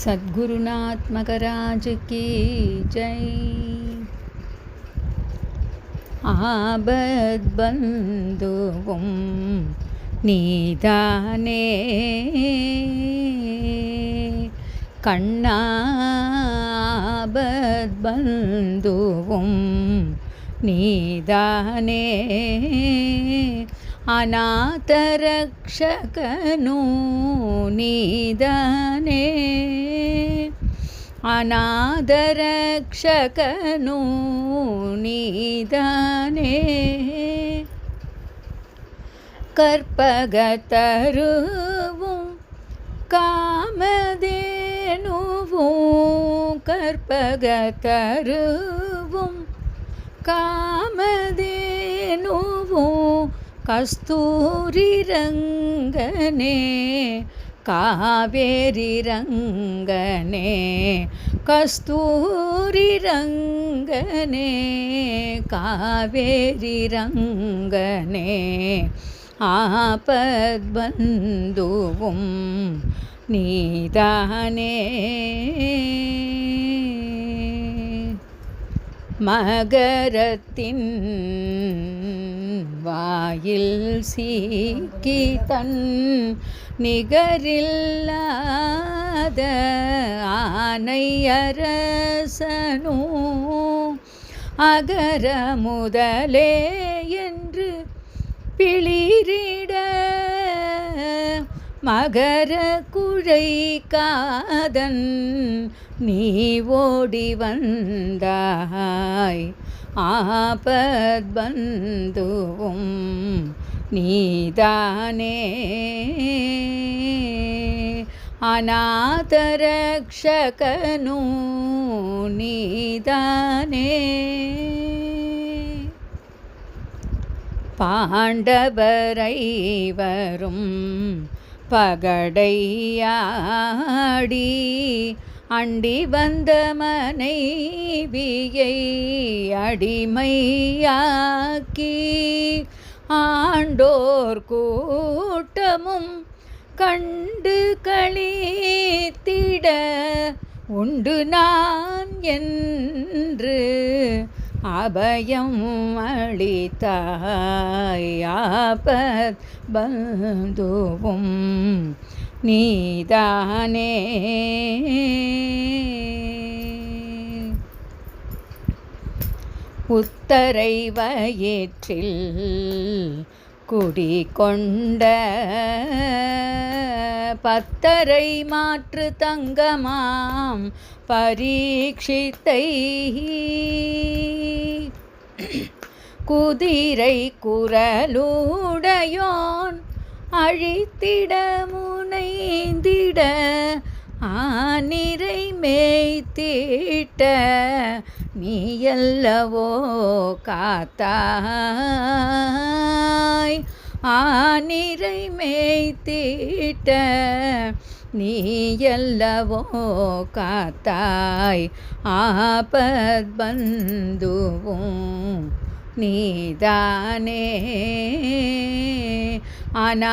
சத்குருநாத் மகராஜ் கி ஜெய் ஆபத் பந்துவும் நீதானே अनात रक्षकनु निदने। अनादरक्षकनु निदने। कर्पगत ऋं कामधेनु काम കസ്തൂരി രംഗനേ കാവേരി രംഗനേ കസ്തൂരി കസ്തൂരിരംഗനേ കാവേരിരംഗനേ കസ്തൂരിരംഗനേ കാവേരിരംഗനേ ആപദ്ബന്ധുവും നീതാനേ. மகரத்தின் வாயில் சீக்கி தன் நிகரில்லாத ஆனையரசனோ அகர முதலே என்று பிளிரிட மகர குழை காதன் நீ ஓடி வந்தாய். ஆபத் பந்துவும் நீதானே. அநாதரக்ஷகனு நீதானே. பாண்டவரை வரும் பகடையாடி அண்டி வந்த மனைவியை அடிமையாக்கி ஆண்டோர் கூட்டமும் கண்டு களித்திட உண்டு நான் என்று அபயம் அளித்தாயாபத் பந்துவும் நீதானே. உத்தரை வயிற்றில் குடிகொண்ட பத்தரை மாற்று தங்கமாம் பரீட்சித்தை. குதிரை குரலூடையோன் அழித்திட முனைந்திட ஆனிரை மேய்த்திட்ட நீயல்லவோ காத்தாய். ஆனிரை மேய்த்திட்ட நீயல்லவோ காத்தாய். ஆபத் பந்துவும் நீதானே. अनातरक्षकनु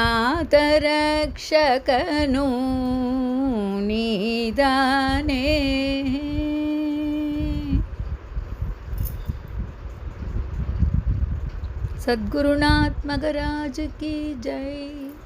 निधाने सद्गुरुनात्मकराज की जय।